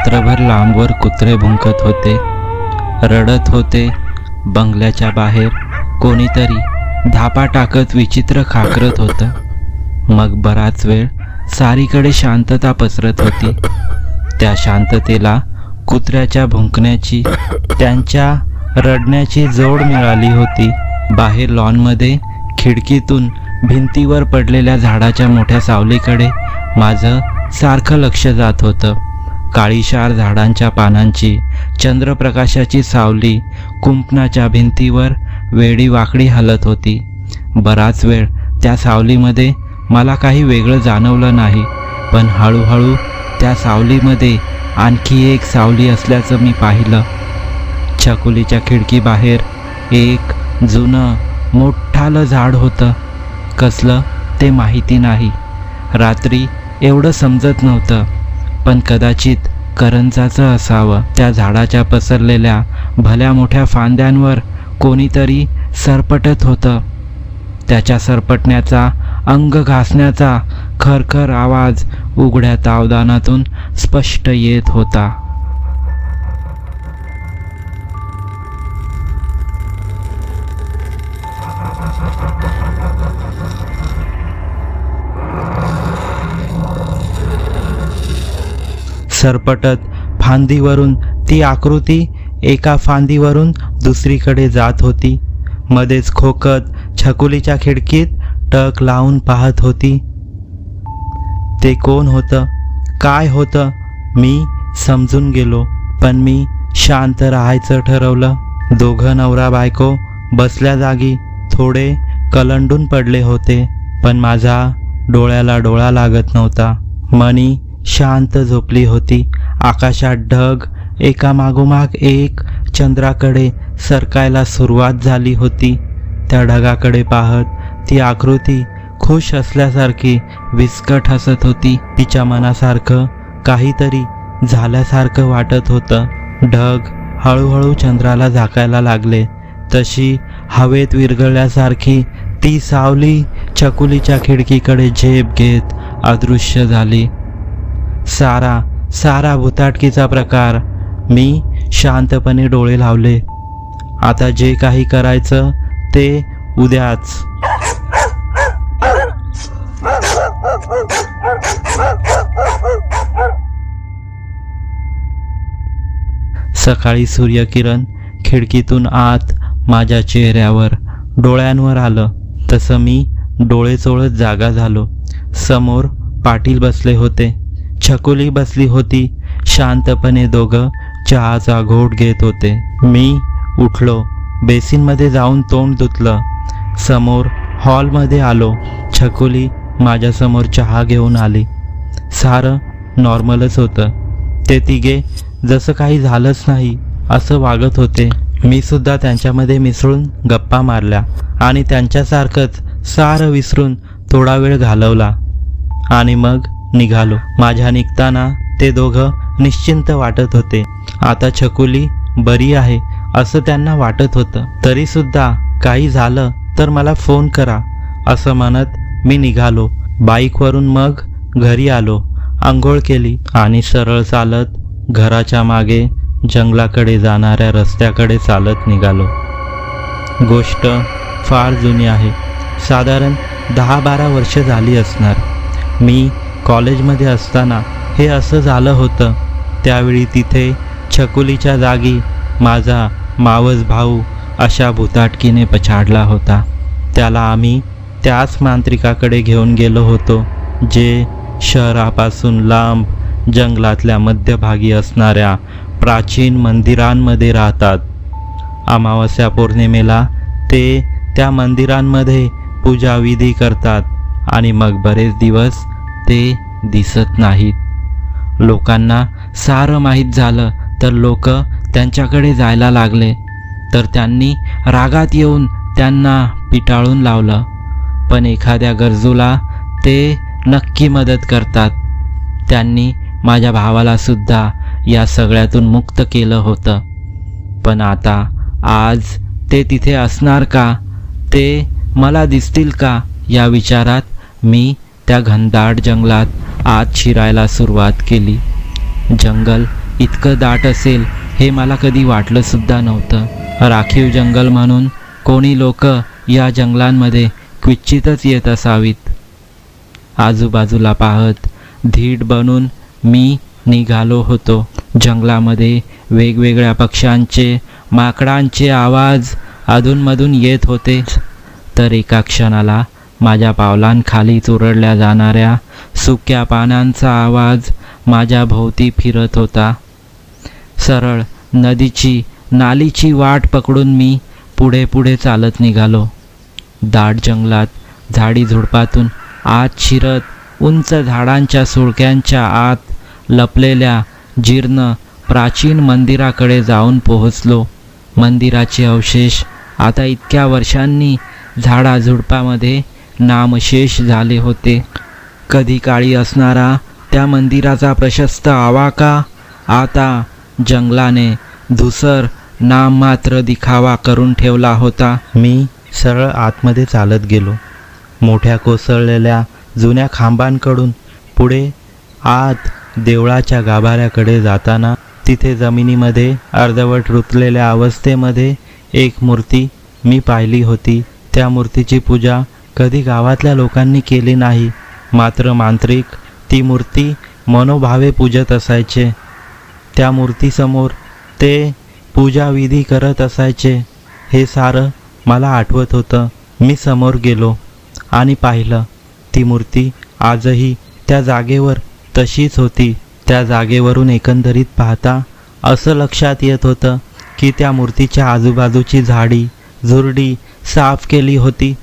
रात्रभर लांबवर कुत्रे भुंकत होते रडत होते बंगल्याच्या बाहेर कोणीतरी धापा टाकत विचित्र खाकरत होतं. मग बराच वेळ सारीकडे शांतता पसरत होती. त्या शांततेला कुत्र्याच्या भुंकण्याची त्यांच्या रडण्याची जोड मिळाली होती. बाहेर लॉनमध्ये खिडकीतून भिंतीवर पडलेल्या झाडाच्या मोठ्या सावलीकडे माझं सारखं लक्ष जात होतं. काळीशार झाडांच्या पानांची चंद्रप्रकाशाची सावली कुंपणाच्या भिंतीवर वेडी वाकडी हलत होती. बराच वेळ त्या सावलीमध्ये मला काही वेगळं जाणवलं नाही पण हळूहळू त्या सावलीमध्ये आणखी एक सावली असल्याचं मी पाहिलं. छकुलीच्या खिडकीबाहेर एक जुनं मोठालं झाड होतं. कसलं ते माहिती नाही. रात्री एवढं समजत नव्हतं. पण कदाचित करंजाचं असावं. त्या झाडाच्या पसरलेल्या भल्या मोठ्या फांद्यांवर कोणीतरी सरपटत होतं. त्याच्या सरपटण्याचा अंग घासण्याचा खरखर आवाज उघड्या तावदानातून स्पष्ट येत होता. सरपटत. फांदीवरून ती आकृती एका फांदीवरून दुसरीकडे जात होती. मध्येच खोकत छकुलीच्या खिडकीत टक लावून पाहत होती. ते कोण होतं? काय होतं? मी समजून गेलो. पण मी शांत राहायचं ठरवलं. दोघं नवरा बायको बसल्या जागी थोडे कलंडून पडले होते. पण माझा डोळ्याला डोळा लागत नव्हता. मनी शांत झोपली होती. आकाशात ढग एकामागोमाग एक चंद्राकडे सरकायला सुरुवात झाली होती. त्या ढगाकडे पाहत ती आकृती खुश असल्यासारखी विस्कट हसत होती. तिच्या मनासारखं काहीतरी झाल्यासारखं वाटत होतं. ढग हळूहळू चंद्राला झाकायला लागले. तशी हवेत विरघळल्यासारखी ती सावली चकुलीच्या खिडकीकडे झेप घेत अदृश्य झाली. सारा सारा भुताटकीचा प्रकार. मी शांतपणे डोळे लावले. आता जे काही करायचं ते उद्याच. सकाळी सूर्यकिरण खिडकीतून आत माझ्या चेहऱ्यावर डोळ्यांवर आलं. तसं मी डोळे चोळत जागा झालो. समोर पाटील बसले होते. छकुली बसली होती. शांतपणे दोघं चहाचा घोट घेत होते. मी उठलो. बेसिनमध्ये जाऊन तोंड धुतलं. समोर हॉलमध्ये आलो. छकुली माझ्यासमोर चहा घेऊन आली. सारं नॉर्मलच होतं. ते तिघे जसं काही झालंच नाही असं वागत होते. मी सुद्धा त्यांच्यामध्ये मिसळून गप्पा मारल्या आणि त्यांच्यासारखंच सारं विसरून थोडा वेळ घालवला. आणि मग निघालो. माझ्या निघताना ते दोघं निश्चिंत वाटत होते. आता छकुली बरी आहे असं त्यांना वाटत होतं. तरी सुद्धा काही झालं तर मला फोन करा असं म्हणत मी निघालो. बाईकवरून मग घरी आलो. आंघोळ केली आणि सरळ चालत घराच्या मागे जंगलाकडे जाणाऱ्या रस्त्याकडे चालत निघालो. गोष्ट फार जुनी आहे. साधारण दहा बारा वर्ष झाली असणार. मी कॉलेजमध्ये असताना हे असं झालं होतं. त्यावेळी तिथे छकुलीच्या जागी माझा मावस भाऊ अशा भुताटकीने पछाडला होता. त्याला आम्ही त्याच मांत्रिकाकडे घेऊन गेलो होतो जे शहरापासून लांब जंगलातल्या मध्यभागी असणाऱ्या प्राचीन मंदिरांमध्ये राहतात. अमावस्या पौर्णिमेला ते त्या मंदिरांमध्ये पूजाविधी करतात आणि मग बरेच दिवस ते दिसत नाहीत. लोकांना सारं माहीत झालं तर लोक त्यांच्याकडे जायला लागले. तर त्यांनी रागात येऊन त्यांना पिटाळून लावलं. पण एखाद्या गरजूला ते नक्की मदत करतात. त्यांनी माझ्या भावालासुद्धा या सगळ्यातून मुक्त केलं होतं. पण आता आज ते तिथे असणार का? ते मला दिसतील का? या विचारात मी त्या घनदाट जंगलात आत शिरायला सुरुवात केली. जंगल इतकं दाट असेल हे मला कधी वाटलं सुद्धा नव्हतं. राखीव जंगल म्हणून कोणी लोक या जंगलांमध्ये क्वचितच येत असावीत. आजूबाजूला पाहत धीट बनून मी निघालो होतो. जंगलामध्ये वेगवेगळ्या पक्ष्यांचे माकडांचे आवाज अधूनमधून येत होते. तर एका क्षणाला माझ्या पावलांखाली चुरडल्या जाणाऱ्या सुक्या पानांचा आवाज माझ्या भोवती फिरत होता. सरळ नदीची नालीची वाट पकडून मी पुढे पुढे चालत निघालो. दाट जंगलात झाडी झुडपातून आत शिरत उंच झाडांच्या सुळक्यांच्या आत लपलेल्या जीर्ण प्राचीन मंदिराकडे जाऊन पोहोचलो. मंदिराचे अवशेष आता इतक्या वर्षांनी झाडाझुडपामध्ये नामशेष झाले होते. कधी काळी असणारा त्या मंदिराचा प्रशस्त आवाका आता जंगलाने धुसर नाममात्र दिखावा करून ठेवला होता. मी सरळ आतमध्ये चालत गेलो. मोठ्या कोसळलेल्या जुन्या खांबांकडून पुढे आत देवळाच्या गाभाऱ्याकडे जाताना तिथे जमिनीमध्ये अर्धवट रुतलेल्या अवस्थेमध्ये एक मूर्ती मी पाहिली होती. त्या मूर्तीची पूजा कधी गावातल्या लोकांनी केली नाही. मात्र मांत्रिक ती मूर्ती मनोभावे पूजत असायचे. त्या मूर्तीसमोर ते पूजाविधी करत असायचे. हे सारं मला आठवत होतं. मी समोर गेलो आणि पाहिलं ती मूर्ती आजही त्या जागेवर तशीच होती. त्या जागेवरून एकंदरीत पाहता असं लक्षात येत होतं की त्या मूर्तीच्या आजूबाजूची झाडी झुरडी साफ केली होती.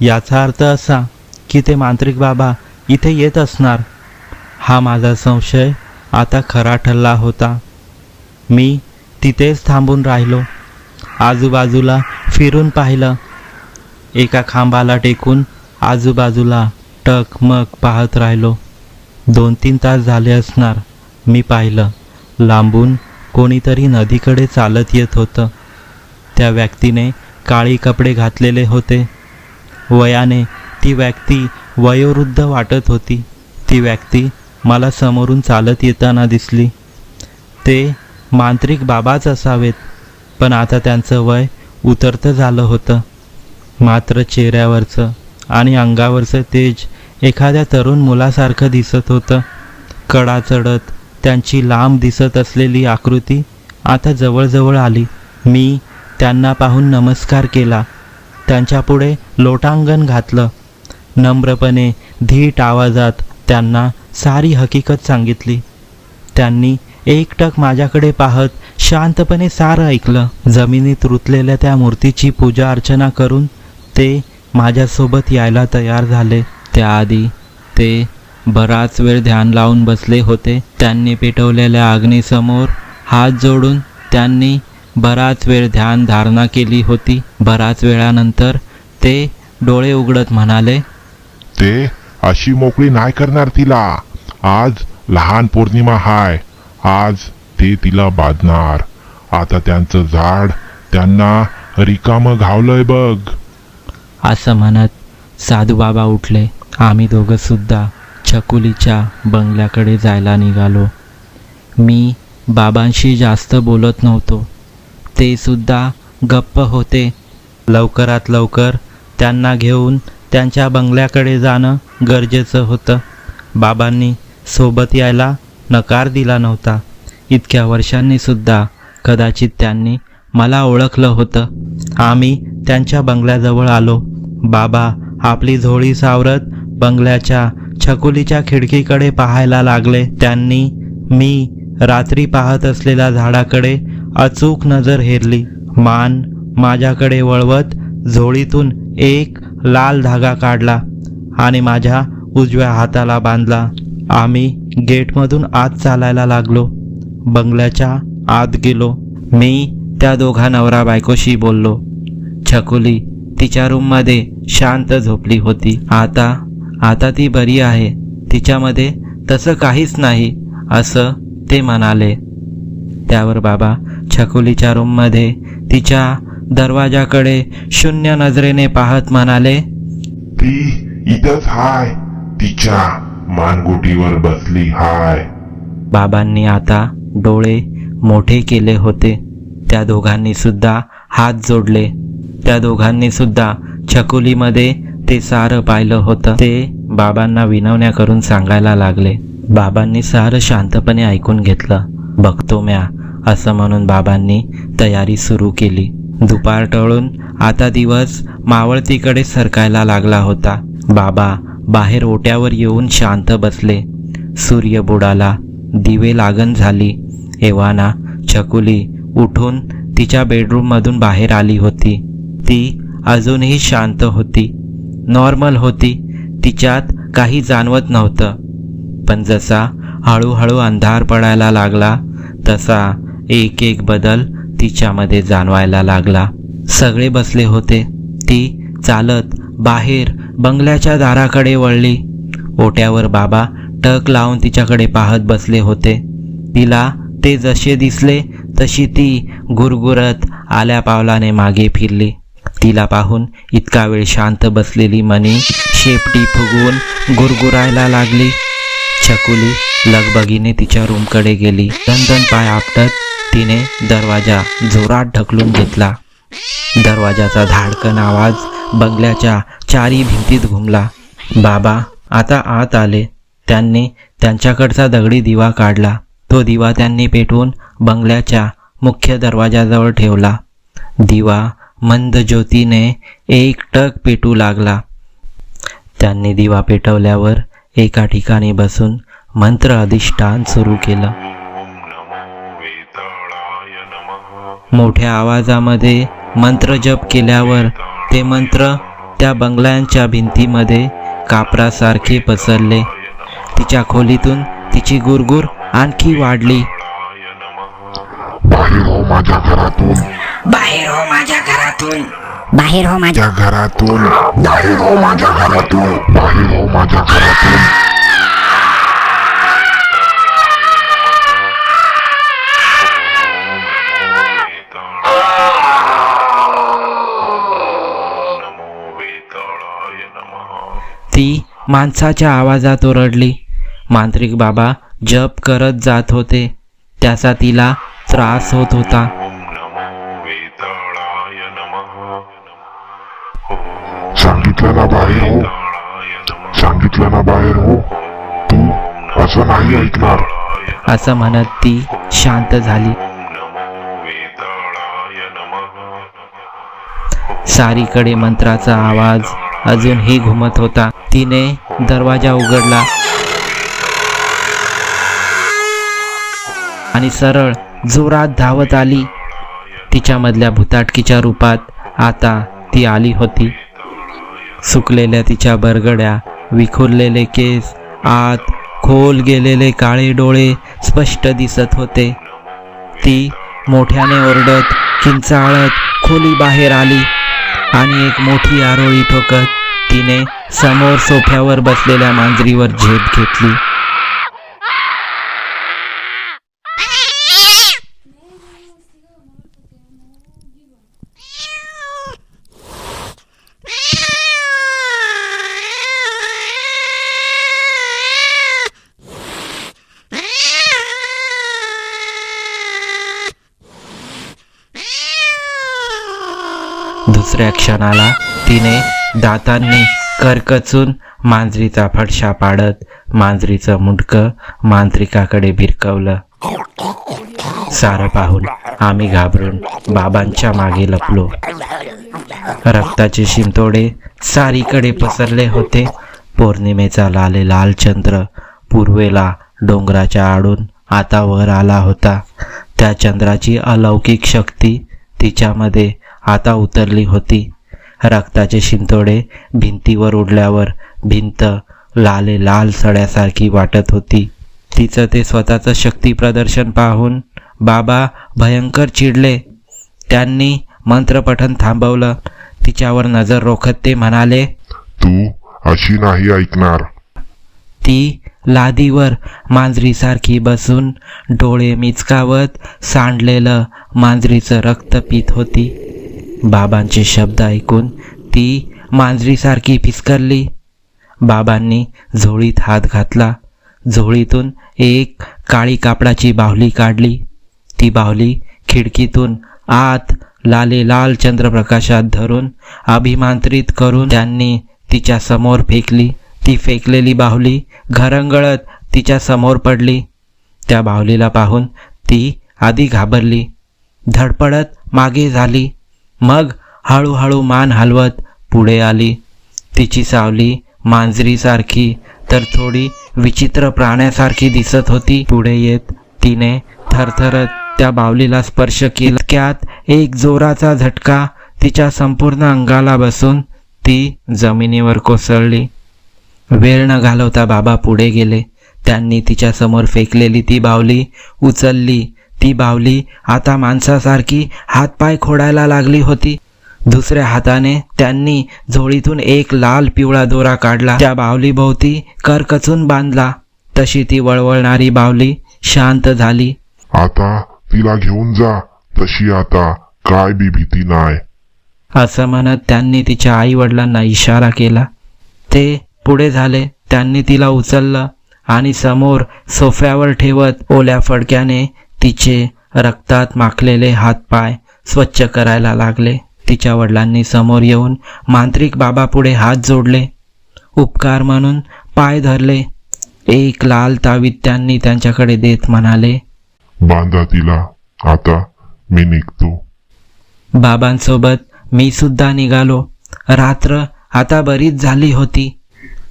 याचा अर्थ असा की ते मांत्रिक बाबा इथे येत असणार. हा माझा संशय आता खरा ठरला होता. मी तिथेच थांबून राहिलो. आजूबाजूला फिरून पाहिलं. एका खांबाला टेकून आजूबाजूला टकमक पाहत राहिलो. दोन तीन तास झाले असणार. मी पाहिलं. लांबून कोणीतरी नदीकडे चालत येत होतं. त्या व्यक्तीने काळी कपडे घातलेले होते. वयाने ती व्यक्ती वयोवृद्ध वाटत होती. ती व्यक्ती मला समोरून चालत येताना दिसली. ते मांत्रिक बाबाच असावेत पण आता त्यांचं वय उतरतं झालं होतं. मात्र चेहऱ्यावरचं आणि अंगावरचं तेज एखाद्या तरुण मुलासारखं दिसत होतं. कडा चढत त्यांची लांब दिसत असलेली आकृती आता जवळजवळ आली. मी त्यांना पाहून नमस्कार केला. त्यांच्यापुढे लोटांगण घातलं. नम्रपणे धीट आवाजात त्यांना सारी हकीकत सांगितली. त्यांनी एकटक माझ्याकडे पाहत शांतपणे सारं ऐकलं. जमिनीत रुतलेल्या त्या मूर्तीची पूजा अर्चना करून ते माझ्यासोबत यायला तयार झाले. त्याआधी ते बराच वेळ ध्यान लावून बसले होते. त्यांनी पेटवलेल्या अग्नीसमोर हात जोडून त्यांनी बराच वेळ ध्यान धारणा केली होती. बराच वेळानंतर ते डोळे उघडत म्हणाले ते अशी मोकळी नाही करणार तिला. आज लहान पौर्णिमा हाय. आज ते तिला बांधणार. आता त्यांचं झाड त्यांना रिकामं घावलंय बघ. असं म्हणत साधूबाबा उठले. आम्ही दोघं सुद्धा छकुलीच्या बंगल्याकडे जायला निघालो. मी बाबांशी जास्त बोलत नव्हतो. ते सुद्धा गप्प होते. लवकरात लवकर त्यांना घेऊन त्यांच्या बंगल्याकडे जाणं गरजेचं होतं. बाबांनी सोबत यायला नकार दिला नव्हता. इतक्या वर्षांनी सुद्धा कदाचित त्यांनी मला ओळखलं होतं. आम्ही त्यांच्या बंगल्याजवळ आलो. बाबा आपली झोळी सावरत बंगल्याच्या छकुलीच्या खिडकीकडे पाहायला लागले. त्यांनी मी रात्री पाहत असलेल्या झाडाकडे अचूक नजर हेरली. मान माझ्याकडे वळवत झोळीतून एक लाल धागा काढला आणि माझ्या उजव्या हाताला बांधला. आम्ही गेटमधून आत चालायला लागलो. बंगल्याच्या आत गेलो. मी त्या दोघा नवरा बायकोशी बोललो. छकुली तिच्या रूममध्ये शांत झोपली होती. आता आता ती बरी आहे. तिच्यामध्ये तसं काहीच नाही असं ते म्हणाले. त्यावर बाबा छकुलीच्या रूममध्ये तिच्या दरवाजाकडे शून्य नजरेने पाहत म्हणाले ती इथंच हाय. तिच्या मानगुटीवर बसली हाय. बाबांनी आता डोळे मोठे केले होते. त्या दोघांनी सुद्धा हात जोडले. त्या दोघांनी सुद्धा छकुलीमध्ये ते सारं पाहिलं होतं. ते बाबांना विनवण्या करून सांगायला लागले. बाबांनी सारं शांतपणे ऐकून घेतलं. बघतो म्या असं म्हणून बाबांनी तयारी सुरू केली. दुपार टळून आता दिवस मावळतीकडे सरकायला लागला होता. बाबा बाहेर ओट्यावर येऊन शांत बसले. सूर्य बुडाला दिवे लागण झाली. एव्हाना छकुली उठून तिच्या बेडरूममधून बाहेर आली होती. ती अजूनही शांत होती. नॉर्मल होती. तिच्यात काही जाणवत नव्हतं. पण जसा हळूहळू अंधार पडायला लागला तसा एक एक बदल तिच्यामध्ये जाणवायला लागला. सगळे बसले होते. ती चालत बाहेर बंगल्याच्या दाराकडे वळली. ओट्यावर बाबा टक लावून तिच्याकडे पाहत बसले होते. तिला ते जसे दिसले तशी ती गुरगुरत आल्या पावलाने मागे फिरली. तिला पाहून इतका वेळ शांत बसलेली मनी शेपटी फुगवून गुरगुरायला लागली. छकुली लगबगीने तिच्या रूमकडे गेली. दन पाय आपटत तिने दरवाजा जोरात ढकलून घेतला. दरवाजाचा धाडकन आवाज बंगल्याच्या चारी भिंतीत घुमला. बाबा आता आत आले. त्यांनी त्यांच्याकडचा दगडी दिवा काढला. तो दिवा त्यांनी पेटवून बंगल्याच्या मुख्य दरवाजाजवळ ठेवला. दिवा मंद ज्योतीने एक टक पेटू लागला. त्यांनी दिवा पेटवल्यावर एका ठिकाणी बसून मंत्र अधिष्ठान सुरू केलं. मोठ्या आवाजामध्ये मंत्र जप केल्यावर ते मंत्र त्या बंगल्यांच्या भिंतीमध्ये कापरासारखे पसरले. तिच्या खोलीतून तिची गुरगुर आणखी वाढली. बाहेर हो माझ्या घरातून. बाहेर हो माझ्या घरातून. बाहेर हो माझ्या घरातून. बाहेर हो माझ्या घरातून. बाहेर हो माझ्या घरातून. ती माणसाच्या आवाजात ओरडली. मांत्रिक बाबा जप करत जात होते. त्याचा तिला त्रास होत होता. सांगितलं ना बाहेर हो. सांगितलं ना बाहेर हो. तू असं नाही ऐकणार. असं म्हणत ती शांत झाली. सारीकडे मंत्राचा आवाज अजूनही घुमत होता. तिने दरवाजा उघडला. आणि सरळ जोरात धावत आली. तिच्यामधल्या भुताटकीच्या रूपात आता ती आली होती. सुकलेल्या तिच्या बरगड्या विखुरलेले केस आत खोल गेलेले काळे डोळे स्पष्ट दिसत होते. ती मोठ्याने ओरडत किंचाळत खोली बाहेर आली. आणि एक मोठी आरोळी ठोकत तिने समोर सोफ्यावर बसलेल्या मांजरीवर झेप घेतली. दुसऱ्या क्षणाला तिने दातांनी करकचून मांजरीचा फडशा पाडत मांजरीचं मुंडकं मांत्रिकाकडे भिरकवलं. सारं पाहून आम्ही घाबरून बाबांच्या मागे लपलो. रक्ताचे शिंतोडे सारीकडे पसरले होते. पौर्णिमेचा लाले लाल चंद्र पूर्वेला डोंगराच्या आडून आता वर आला होता. त्या चंद्राची अलौकिक शक्ती तिच्यामध्ये आता उतरली होती. रक्ताचे शिंतोडे भिंतीवर उडल्यावर भिंत लाले लाल सड्यासारखी वाटत होती. तिचं ते स्वतःचं शक्ती प्रदर्शन पाहून बाबा भयंकर चिडले. त्यांनी मंत्रपठन थांबवलं. तिच्यावर नजर रोखत ते म्हणाले तू अशी नाही ऐकणार. ती लादीवर मांजरीसारखी बसून डोळे मिचकावत सांडलेलं मांजरीचं रक्त पित होती. बाबांचे शब्द ऐकून ती मांजरीसारखी फिसकरली. बाबांनी झोळीत हात घातला. झोळीतून एक काळी कापडाची बाहुली काढली. ती बाहुली खिडकीतून आत लाले लाल चंद्रप्रकाशात धरून अभिमांत्रित करून त्यांनी तिच्या समोर फेकली. ती फेकलेली बाहुली घरंगळत तिच्या समोर पडली. त्या बाहुलीला पाहून ती आधी घाबरली. धडपडत मागे झाली. मग हळूहळू मान हलवत पुढे आली. तिची सावली मांजरीसारखी तर थोडी विचित्र प्राण्यासारखी दिसत होती. पुढे येत तिने थरथरत त्या बावलीला स्पर्श केला. एक जोराचा झटका तिच्या संपूर्ण अंगाला बसून ती जमिनीवर कोसळली. वेळ न घालवता बाबा पुढे गेले. त्यांनी तिच्यासमोर फेकलेली ती बावली उचलली. ती बावली आता माणसासारखी हातपाय खोडायला लागली होती. दुसऱ्या हाताने त्यांनी झोळीतून एक लाल पिवळा दोरा काढला. त्या बावलीभोवती करकचून बांधला. तशी ती वळवळणारी बावली शांत झाली. आता तिला घेऊन जा. तशी आता काय बी भीती नाही असं म्हणत त्यांनी तिच्या आई वडिलांना इशारा केला. ते पुढे झाले. त्यांनी तिला उचललं आणि समोर सोफ्यावर ठेवत ओल्या फडक्याने तिचे रक्तात माखलेले हातपाय स्वच्छ करायला लागले. तिच्या वडिलांनी समोर येऊन मांत्रिक बाबापुढे हात जोडले. उपकार म्हणून पाय धरले. एक लाल तावीत त्यांनी त्यांच्याकडे देत म्हणाले बांधा तिला. आता मी निघतो. बाबांसोबत मी सुद्धा निघालो. रात्र आता बरीच झाली होती.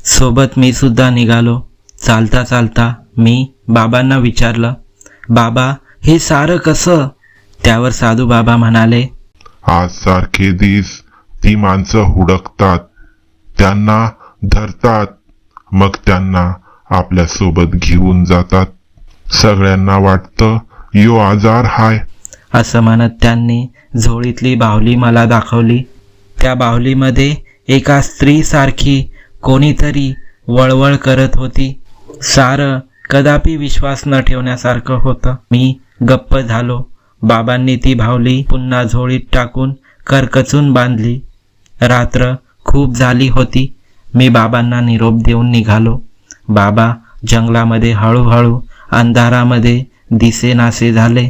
सोबत मी सुद्धा निघालो. चालता चालता मी बाबांना विचारलं बाबा हे सारं कसं? त्यावर साधू बाबा म्हणाले आज सारखे दिस ती माणसं हुडकतात त्यांना धरतात मग त्यांना आपल्यासोबत घेऊन जातात. सगळ्यांना वाटतं यो आजार हाय. असं म्हणत त्यांनी झोळीतली बाहुली मला दाखवली. त्या बाहुलीमध्ये एका स्त्रीसारखी कोणीतरी वळवळ करत होती. सारं कदापि विश्वास न ठेवण्यासारखं होतं. मी गप्प झालो. बाबांनी ती भावली पुन्हा झोळीत टाकून करकचून बांधली. रात्र खूप झाली होती. मी बाबांना निरोप देऊन निघालो. बाबा जंगलामध्ये हळूहळू अंधारामध्ये दिसेनासे झाले.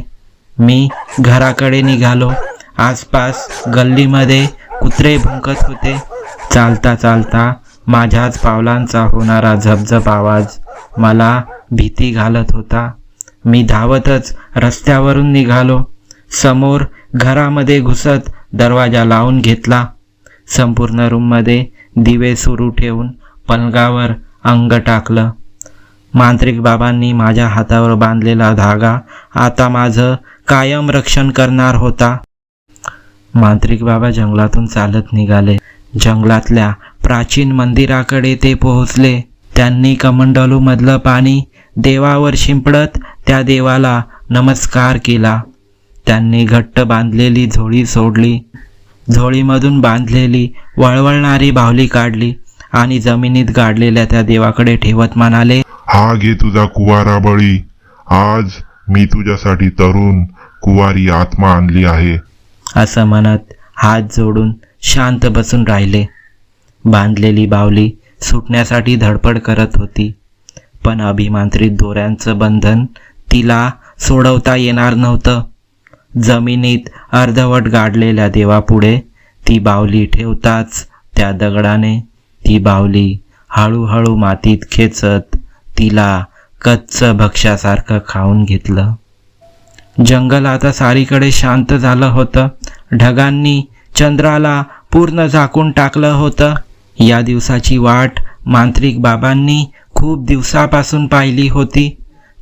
मी घराकडे निघालो. आसपास गल्लीमध्ये कुत्रे भुंकत होते. चालता चालता माझ्याच पावलांचा होणारा झपझप आवाज मला भीती घालत होता. मी धावतच रस्त्यावरून निघालो. समोर घरामध्ये घुसत दरवाजा लावून घेतला. संपूर्ण रूममध्ये दिवे सुरू ठेवून पलंगावर अंग टाकलं. मांत्रिक बाबांनी माझ्या हातावर बांधलेला धागा आता माझं कायम रक्षण करणार होता. मांत्रिक बाबा जंगलातून चालत निघाले. जंगलातल्या प्राचीन मंदिराकडे ते पोहोचले. त्यांनी कमंडलू मधलं पाणी देवावर शिंपडत त्या देवाला नमस्कार केला. त्यांनी घट्ट बांधलेली झोळी सोडली. झोळीमधून बांधलेली वळवळणारी बाहुली काढली आणि जमिनीत गाडलेल्या त्या देवाकडे ठेवत म्हणाले हा घे तुझा कुवारा बळी. आज मी तुझ्यासाठी तरुण कुवारी आत्मा आणली आहे. असं म्हणत हात जोडून शांत बसून राहिले. बांधलेली बावली सुटण्यासाठी धडपड करत होती. पण अभिमांत्रित दोऱ्यांचं बंधन तिला सोडवता येणार नव्हतं. जमिनीत अर्धवट गाडलेल्या देवापुढे ती बावली ठेवताच त्या दगडाने ती बावली हळूहळू मातीत खेचत तिला कच्च भक्ष्यासारखं खाऊन घेतलं. जंगल आता सारीकडे शांत झालं होतं. ढगांनी चंद्राला पूर्ण झाकून टाकलं होतं. या दिवसाची वाट मांत्रिक बाबांनी खूप दिवसापासून पाहिली होती.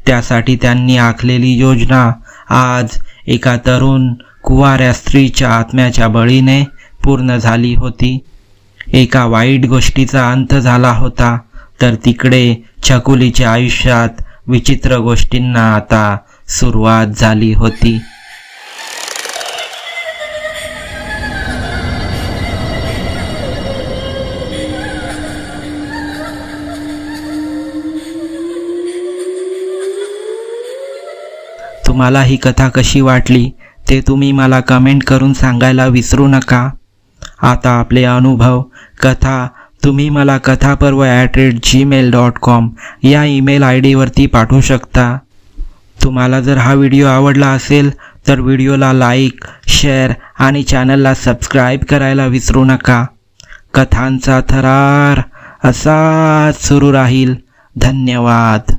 त्यासाठी त्यांनी आखलेली योजना आज एका तरुण कुवाऱ्या स्त्रीच्या आत्म्याच्या बळीने पूर्ण झाली होती. एका वाईट गोष्टीचा अंत झाला होता. तर तिकडे छकुलीच्या आयुष्यात विचित्र गोष्टींना आता सुरुवात झाली होती. तुम्हाला ही कथा कशी वाटली ते तुम्ही मला कमेंट करून सांगायला विसरू नका. आता आपले अनुभव कथा तुम्ही मला Kathaparva at rate Gmail dot com या ईमेल आय डीवरती पाठवू शकता. तुम्हाला जर हा व्हिडिओ आवडला असेल तर व्हिडिओला लाईक शेअर आणि चॅनलला सबस्क्राईब करायला विसरू नका. कथांचा थरार असाच सुरू राहील. धन्यवाद.